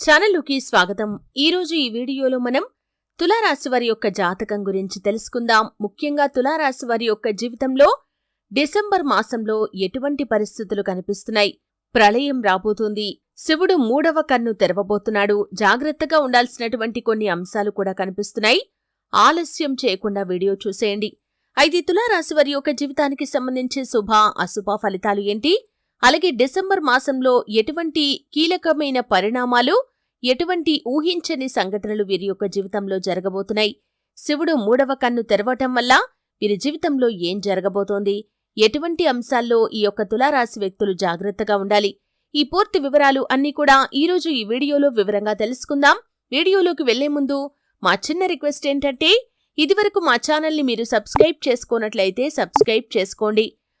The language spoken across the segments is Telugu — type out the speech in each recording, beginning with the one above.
ఛానల్లోకి స్వాగతం. ఈరోజు ఈ వీడియోలో మనం తులారాశి వారి యొక్క జాతకం గురించి తెలుసుకుందాం. ముఖ్యంగా తులారాశి వారి యొక్క జీవితంలో డిసెంబర్ మాసంలో ఎటువంటి పరిస్థితులు కనిపిస్తున్నాయి? ప్రళయం రాబోతుంది. శివుడు మూడవ కన్ను తెరవబోతున్నాడు. జాగ్రత్తగా ఉండాల్సినటువంటి కొన్ని అంశాలు కూడా కనిపిస్తున్నాయి. ఆలస్యం చేయకుండా వీడియో చూసేయండి. అయితే తులారాశి వారి యొక్క జీవితానికి సంబంధించి శుభ అశుభ ఫలితాలు ఏంటి? అలాగే డిసెంబర్ మాసంలో ఎటువంటి కీలకమైన పరిణామాలు ఎటువంటి ఊహించని సంఘటనలు వీరి యొక్క జీవితంలో జరగబోతున్నాయి? శివుడు మూడవ కన్ను తెరవటం వల్ల వీరి జీవితంలో ఏం జరగబోతోంది? ఎటువంటి అంశాల్లో ఈ యొక్క తులారాశి వ్యక్తులు జాగ్రత్తగా ఉండాలి? ఈ పూర్తి వివరాలు అన్నీ కూడా ఈరోజు ఈ వీడియోలో వివరంగా తెలుసుకుందాం. వీడియోలోకి వెళ్ళే ముందు మా చిన్న రిక్వెస్ట్ ఏంటంటే ఇదివరకు మా ఛానల్ని మీరు సబ్స్క్రైబ్ చేసుకోనట్లయితే సబ్స్క్రైబ్ చేసుకోండి.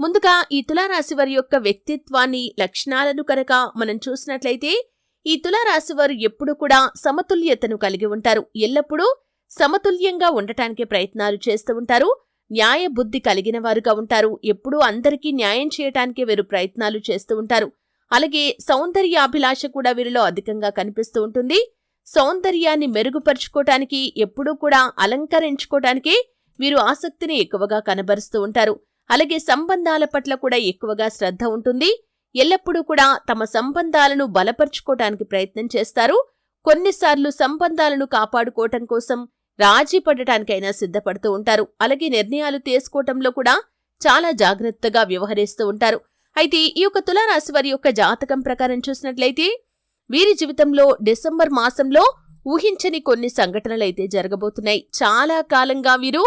ముందుగా ఈ తులారాశి వారి యొక్క వ్యక్తిత్వాన్ని లక్షణాలను కనుక మనం చూసినట్లయితే ఈ తులారాశి వారు ఎప్పుడూ కూడా సమతుల్యతను కలిగి ఉంటారు. ఎల్లప్పుడూ సమతుల్యంగా ఉండటానికి ప్రయత్నాలు చేస్తూ ఉంటారు. న్యాయ బుద్ధి కలిగిన వారుగా ఉంటారు. ఎప్పుడూ అందరికీ న్యాయం చేయటానికి వీరు ప్రయత్నాలు చేస్తూ ఉంటారు. అలాగే సౌందర్యాభిలాష కూడా వీరిలో అధికంగా కనిపిస్తూ ఉంటుంది. సౌందర్యాన్ని మెరుగుపరుచుకోవటానికి ఎప్పుడూ కూడా అలంకరించుకోవటానికి వీరు ఆసక్తిని ఎక్కువగా కనబరుస్తూ ఉంటారు. అలాగే సంబంధాల పట్ల కూడా ఎక్కువగా శ్రద్ధ ఉంటుంది. ఎల్లప్పుడూ కూడా తమ సంబంధాలను బలపరుచుకోవటానికి ప్రయత్నం చేస్తారు. కొన్నిసార్లు సంబంధాలను కాపాడుకోవటం కోసం రాజీ పడటానికైనా సిద్ధపడుతూ ఉంటారు. అలాగే నిర్ణయాలు తీసుకోవటంలో కూడా చాలా జాగ్రత్తగా వ్యవహరిస్తూ ఉంటారు. అయితే ఈ యొక్క తులారాశి వారి యొక్క జాతకం ప్రకారం చూసినట్లయితే వీరి జీవితంలో డిసెంబర్ మాసంలో ఊహించని కొన్ని సంఘటనలు అయితే జరగబోతున్నాయి. చాలా కాలంగా వీరు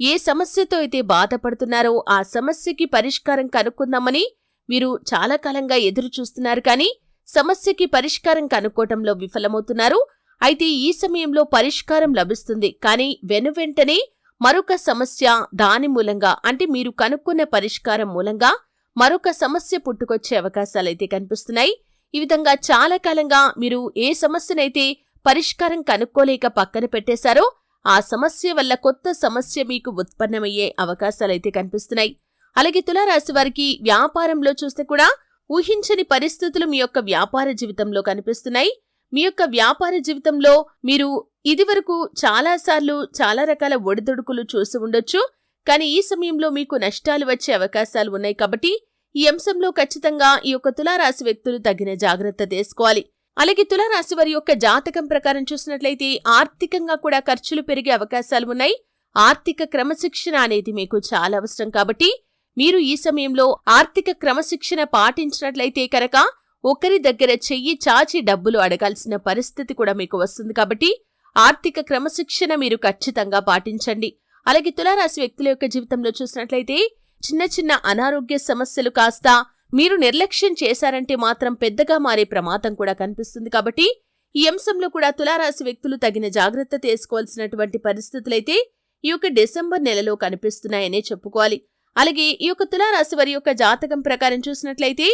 ఏ సమస్యతో అయితే బాధపడుతున్నారో ఆ సమస్యకి పరిష్కారం కనుక్కుందామని మీరు చాలా కాలంగా ఎదురు చూస్తున్నారు కానీ సమస్యకి పరిష్కారం కనుక్కోవటంలో విఫలమవుతున్నారు. అయితే ఈ సమయంలో పరిష్కారం లభిస్తుంది. కానీ వెనువెంటనే మరొక సమస్య దాని మూలంగా అంటే మీరు కనుక్కున్న పరిష్కారం మూలంగా మరొక సమస్య పుట్టుకొచ్చే అవకాశాలైతే కనిపిస్తున్నాయి. ఈ విధంగా చాలా కాలంగా మీరు ఏ సమస్యనైతే పరిష్కారం కనుక్కోలేక పక్కన పెట్టేశారో ఆ సమస్య వల్ల కొత్త సమస్య మీకు ఉత్పన్నమయ్యే అవకాశాలైతే కనిపిస్తున్నాయి. అలాగే తులారాశి వారికి వ్యాపారంలో చూస్తే కూడా ఊహించని పరిస్థితులు మీ యొక్క వ్యాపార జీవితంలో కనిపిస్తున్నాయి. మీ యొక్క వ్యాపార జీవితంలో మీరు ఇదివరకు చాలాసార్లు చాలా రకాల ఒడిదుడుకులు చూసి ఉండొచ్చు. కానీ ఈ సమయంలో మీకు నష్టాలు వచ్చే అవకాశాలు ఉన్నాయి కాబట్టి ఈ అంశంలో ఖచ్చితంగా ఈ యొక్క తులారాశి వ్యక్తులు తగిన జాగ్రత్త తీసుకోవాలి. అలాగే తులారాశి వారి యొక్క జాతకం ప్రకారం చూసినట్లయితే ఆర్థికంగా కూడా ఖర్చులు పెరిగే అవకాశాలు ఉన్నాయి. ఆర్థిక క్రమశిక్షణ అనేది మీకు చాలా అవసరం కాబట్టి మీరు ఈ సమయంలో ఆర్థిక క్రమశిక్షణ పాటించినట్లయితే కనుక ఒకరి దగ్గర చెయ్యి చాచి డబ్బులు అడగాల్సిన పరిస్థితి కూడా మీకు వస్తుంది కాబట్టి ఆర్థిక క్రమశిక్షణ మీరు ఖచ్చితంగా పాటించండి. అలాగే తులారాశి వ్యక్తుల యొక్క జీవితంలో చూసినట్లయితే చిన్న చిన్న అనారోగ్య సమస్యలు కాస్త మీరు నిర్లక్ష్యం చేశారంటే మాత్రం పెద్దగా మారే ప్రమాదం కూడా కనిపిస్తుంది. కాబట్టి ఈ అంశంలో కూడా తులారాశి వ్యక్తులు తగిన జాగ్రత్త తీసుకోవాల్సినటువంటి పరిస్థితులైతే ఈ యొక్క డిసెంబర్ నెలలో కనిపిస్తున్నాయనే చెప్పుకోవాలి. అలాగే ఈ యొక్క తులారాశి వారి యొక్క జాతకం ప్రకారం చూసినట్లయితే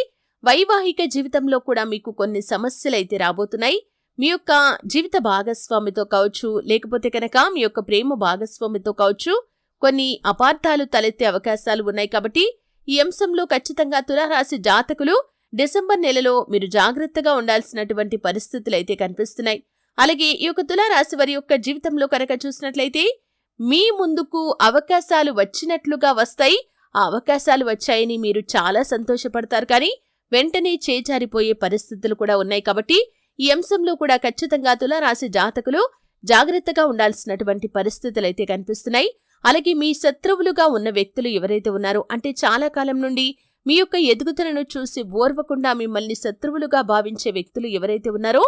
వైవాహిక జీవితంలో కూడా మీకు కొన్ని సమస్యలైతే రాబోతున్నాయి. మీ యొక్క జీవిత భాగస్వామితో కావచ్చు లేకపోతే కనుక మీ యొక్క ప్రేమ భాగస్వామితో కావచ్చు కొన్ని అపార్థాలు తలెత్తే అవకాశాలు ఉన్నాయి. కాబట్టి ఈ అంశంలో ఖచ్చితంగా తులారాశి జాతకులు డిసెంబర్ నెలలో మీరు జాగ్రత్తగా ఉండాల్సినటువంటి పరిస్థితులు అయితే కనిపిస్తున్నాయి. అలాగే ఈ యొక్క తులారాశి వారి యొక్క జీవితంలో కనుక చూసినట్లయితే మీ ముందుకు అవకాశాలు వచ్చినట్లుగా వస్తాయి. ఆ అవకాశాలు వచ్చాయని మీరు చాలా సంతోషపడతారు. కానీ వెంటనే చేజారిపోయే పరిస్థితులు కూడా ఉన్నాయి. కాబట్టి ఈ అంశంలో కూడా ఖచ్చితంగా తులారాశి జాతకులు జాగ్రత్తగా ఉండాల్సినటువంటి పరిస్థితులైతే కనిపిస్తున్నాయి. అలాగే మీ శత్రువులుగా ఉన్న వ్యక్తులు ఎవరైతే ఉన్నారో అంటే చాలా కాలం నుండి మీ యొక్క ఎదుగుదలను చూసి ఓర్వకుండా మిమ్మల్ని శత్రువులుగా భావించే వ్యక్తులు ఎవరైతే ఉన్నారో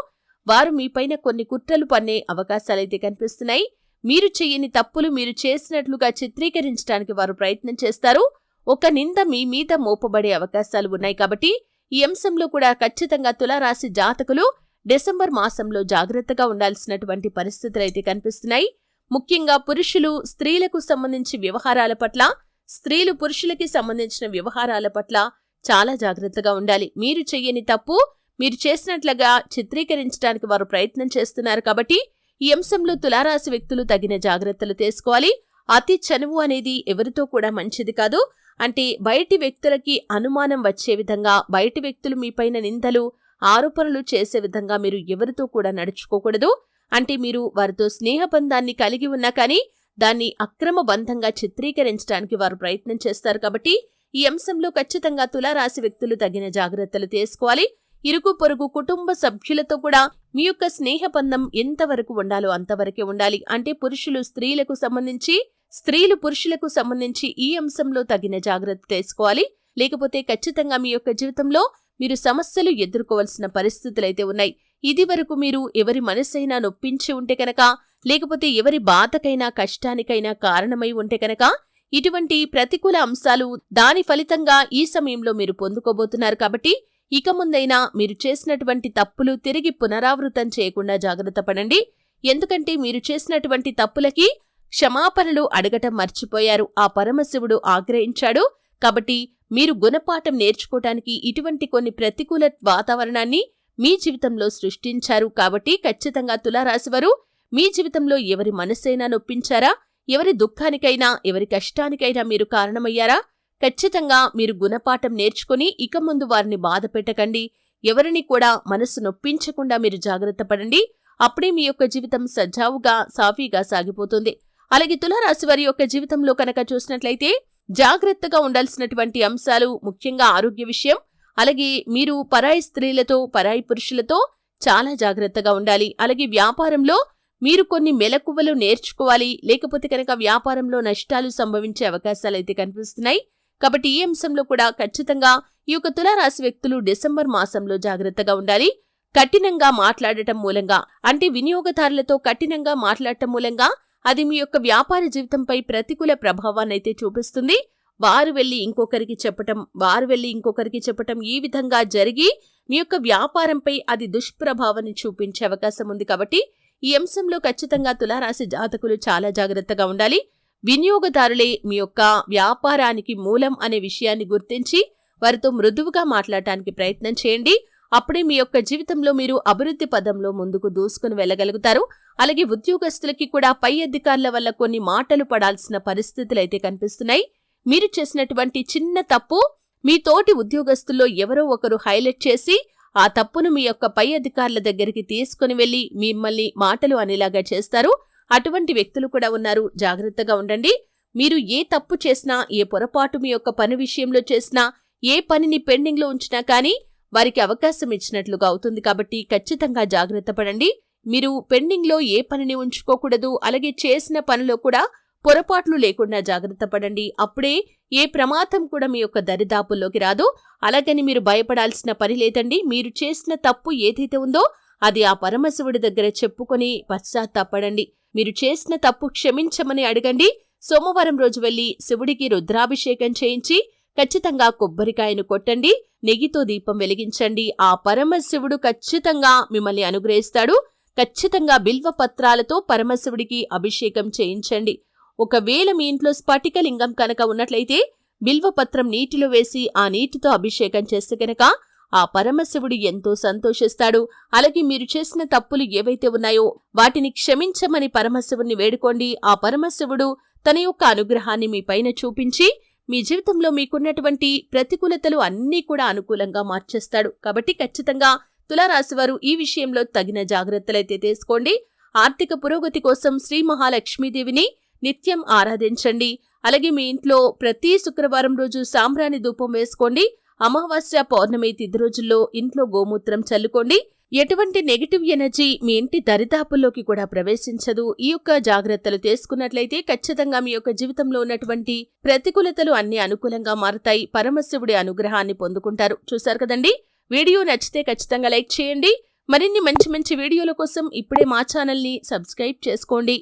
వారు మీపైన కొన్ని కుట్రలు పన్నే అవకాశాలైతే కనిపిస్తున్నాయి. మీరు చెయ్యని తప్పులు మీరు చేసినట్లుగా చిత్రీకరించడానికి వారు ప్రయత్నం చేస్తారు. ఒక నింద మీ మీద మోపబడే అవకాశాలు ఉన్నాయి కాబట్టి ఈ అంశంలో కూడా ఖచ్చితంగా తులారాశి జాతకులు డిసెంబర్ మాసంలో జాగ్రత్తగా ఉండాల్సినటువంటి పరిస్థితులు అయితే కనిపిస్తున్నాయి. ముఖ్యంగా పురుషులు స్త్రీలకు సంబంధించి వ్యవహారాల పట్ల స్త్రీలు పురుషులకి సంబంధించిన వ్యవహారాల పట్ల చాలా జాగ్రత్తగా ఉండాలి. మీరు చెయ్యని తప్పు మీరు చేసినట్లుగా చిత్రీకరించడానికి వారు ప్రయత్నం చేస్తున్నారు కాబట్టి ఈ అంశంలో తులారాశి వ్యక్తులు తగిన జాగ్రత్తలు తీసుకోవాలి. అతి చనువు అనేది ఎవరితో కూడా మంచిది కాదు. అంటే బయటి వ్యక్తులకి అనుమానం వచ్చే విధంగా బయటి వ్యక్తులు మీపైన నిందలు ఆరోపణలు చేసే విధంగా మీరు ఎవరితో కూడా నడుచుకోకూడదు. అంటే మీరు వారితో స్నేహబంధాన్ని కలిగి ఉన్నా కానీ దాన్ని అక్రమ బంధంగా చిత్రీకరించడానికి వారు ప్రయత్నం చేస్తారు కాబట్టి ఈ అంశంలో ఖచ్చితంగా తులారాశి వ్యక్తులు తగిన జాగ్రత్తలు తీసుకోవాలి. ఇరుగు పొరుగు కుటుంబ సభ్యులతో కూడా మీ యొక్క స్నేహబంధం ఎంతవరకు ఉండాలో అంతవరకే ఉండాలి. అంటే పురుషులు స్త్రీలకు సంబంధించి స్త్రీలు పురుషులకు సంబంధించి ఈ అంశంలో తగిన జాగ్రత్త తీసుకోవాలి. లేకపోతే ఖచ్చితంగా మీ యొక్క జీవితంలో మీరు సమస్యలు ఎదుర్కోవాల్సిన పరిస్థితులైతే ఉన్నాయి. ఇది వరకు మీరు ఎవరి మనసైనా నొప్పించి ఉంటే కనుక లేకపోతే ఎవరి బాధకైనా కష్టానికైనా కారణమై ఉంటే కనుక ఇటువంటి ప్రతికూల అంశాలు దాని ఫలితంగా ఈ సమయంలో మీరు పొందుకోబోతున్నారు కాబట్టి ఇక ముందైనా మీరు చేసినటువంటి తప్పులు తిరిగి పునరావృతం చేయకుండా జాగ్రత్త పడండి. ఎందుకంటే మీరు చేసినటువంటి తప్పులకి క్షమాపణలు అడగటం మర్చిపోయారు. ఆ పరమశివుడు ఆగ్రహించాడు కాబట్టి మీరు గుణపాఠం నేర్చుకోవటానికి ఇటువంటి కొన్ని ప్రతికూల వాతావరణాన్ని మీ జీవితంలో సృష్టించారు కాబట్టి ఖచ్చితంగా తులారాశివారు మీ జీవితంలో ఎవరి మనసైనా నొప్పించారా? ఎవరి దుఃఖానికైనా ఎవరి కష్టానికైనా మీరు కారణమయ్యారా? ఖచ్చితంగా మీరు గుణపాఠం నేర్చుకుని ఇక ముందు వారిని బాధ పెట్టకండి. ఎవరిని కూడా మనసు నొప్పించకుండా మీరు జాగ్రత్త పడండి. అప్పుడే మీ యొక్క జీవితం సజావుగా సాఫీగా సాగిపోతుంది. అలాగే తులారాశి వారి యొక్క జీవితంలో కనుక చూసినట్లయితే జాగ్రత్తగా ఉండాల్సినటువంటి అంశాలు ముఖ్యంగా ఆరోగ్య విషయం అలాగే మీరు పరాయి స్త్రీలతో పరాయి పురుషులతో చాలా జాగ్రత్తగా ఉండాలి. అలాగే వ్యాపారంలో మీరు కొన్ని మెలకువలు నేర్చుకోవాలి. లేకపోతే కనుక వ్యాపారంలో నష్టాలు సంభవించే అవకాశాలు అయితే కనిపిస్తున్నాయి. కాబట్టి ఈ అంశంలో కూడా ఖచ్చితంగా ఈ యొక్క తులారాశి వ్యక్తులు డిసెంబర్ మాసంలో జాగ్రత్తగా ఉండాలి. కఠినంగా మాట్లాడటం మూలంగా అంటే వినియోగదారులతో కఠినంగా మాట్లాడటం మూలంగా అది మీ యొక్క వ్యాపార జీవితంపై ప్రతికూల ప్రభావాన్ని అయితే చూపిస్తుంది. వారు వెళ్ళి ఇంకొకరికి చెప్పటం వారు వెళ్ళి ఇంకొకరికి చెప్పటం ఈ విధంగా జరిగి మీ యొక్క వ్యాపారంపై అది దుష్ప్రభావాన్ని చూపించే అవకాశం ఉంది కాబట్టి ఈ అంశంలో ఖచ్చితంగా తులారాశి జాతకులు చాలా జాగ్రత్తగా ఉండాలి. వినియోగదారులే మీ యొక్క వ్యాపారానికి మూలం అనే విషయాన్ని గుర్తించి వారితో మృదువుగా మాట్లాడటానికి ప్రయత్నం చేయండి. అప్పుడే మీ యొక్క జీవితంలో మీరు అభివృద్ధి పదంలో ముందుకు దూసుకుని వెళ్ళగలుగుతారు. అలాగే ఉద్యోగస్తులకి కూడా పై అధికారుల వల్ల కొన్ని మాటలు పడాల్సిన పరిస్థితులు అయితే కనిపిస్తున్నాయి. మీరు చేసినటువంటి చిన్న తప్పు మీ తోటి ఉద్యోగస్తుల్లో ఎవరో ఒకరు హైలైట్ చేసి ఆ తప్పును మీ యొక్క పై అధికారుల దగ్గరికి తీసుకుని వెళ్ళి మిమ్మల్ని మాటలు అనేలాగా చేస్తారు. అటువంటి వ్యక్తులు కూడా ఉన్నారు. జాగ్రత్తగా ఉండండి. మీరు ఏ తప్పు చేసినా ఏ పొరపాటు మీ యొక్క పని విషయంలో చేసినా ఏ పనిని పెండింగ్లో ఉంచినా కానీ వారికి అవకాశం ఇచ్చినట్లుగా అవుతుంది. కాబట్టి ఖచ్చితంగా జాగ్రత్త పడండి. మీరు పెండింగ్లో ఏ పనిని ఉంచుకోకూడదు. అలాగే చేసిన పనిలో కూడా పొరపాట్లు లేకుండా జాగ్రత్త పడండి. అప్పుడే ఏ ప్రమాదం కూడా మీ యొక్క దరిదాపుల్లోకి రాదు. అలాగని మీరు భయపడాల్సిన పని లేదండి. మీరు చేసిన తప్పు ఏదైతే ఉందో అది ఆ పరమశివుడి దగ్గర చెప్పుకొని పశ్చాత్తాపడండి. మీరు చేసిన తప్పు క్షమించమని అడగండి. సోమవారం రోజు వెళ్ళి శివుడికి రుద్రాభిషేకం చేయించి ఖచ్చితంగా కొబ్బరికాయను కొట్టండి. నెగితో దీపం వెలిగించండి. ఆ పరమశివుడు ఖచ్చితంగా మిమ్మల్ని అనుగ్రహిస్తాడు. ఖచ్చితంగా బిల్వ పత్రాలతో పరమశివుడికి అభిషేకం చేయించండి. ఒకవేళ మీ ఇంట్లో స్ఫటికలింగం కనుక ఉన్నట్లయితే బిల్వపత్రం నీటిలో వేసి ఆ నీటితో అభిషేకం చేస్తే కనుక ఆ పరమశివుడు ఎంతో సంతోషిస్తాడు. అలాగే మీరు చేసిన తప్పులు ఏవైతే ఉన్నాయో వాటిని క్షమించమని పరమశివుణ్ణి వేడుకోండి. ఆ పరమశివుడు తన యొక్క అనుగ్రహాన్ని మీ పైన చూపించి మీ జీవితంలో మీకున్నటువంటి ప్రతికూలతలు అన్నీ కూడా అనుకూలంగా మార్చేస్తాడు. కాబట్టి ఖచ్చితంగా తులారాశివారు ఈ విషయంలో తగిన జాగ్రత్తలైతే తీసుకోండి. ఆర్థిక పురోగతి కోసం శ్రీ మహాలక్ష్మీదేవిని నిత్యం ఆరాధించండి. అలాగే మీ ఇంట్లో ప్రతి శుక్రవారం రోజు సాంబ్రాణి ధూపం వేసుకోండి. అమావాస్య పౌర్ణమి తిథి రోజుల్లో ఇంట్లో గోమూత్రం చల్లుకోండి. ఎటువంటి నెగిటివ్ ఎనర్జీ మీ ఇంటి దరిదాపుల్లోకి కూడా ప్రవేశించదు. ఈ యొక్క జాగ్రత్తలు తీసుకున్నట్లయితే ఖచ్చితంగా మీ యొక్క జీవితంలో ఉన్నటువంటి ప్రతికూలతలు అన్ని అనుకూలంగా మారతాయి. పరమశివుడి అనుగ్రహాన్ని పొందుకుంటారు. చూశారు కదండి? వీడియో నచ్చితే ఖచ్చితంగా లైక్ చేయండి. మరిన్ని మంచి మంచి వీడియోల కోసం ఇప్పుడే మా ఛానల్ని సబ్స్క్రైబ్ చేసుకోండి.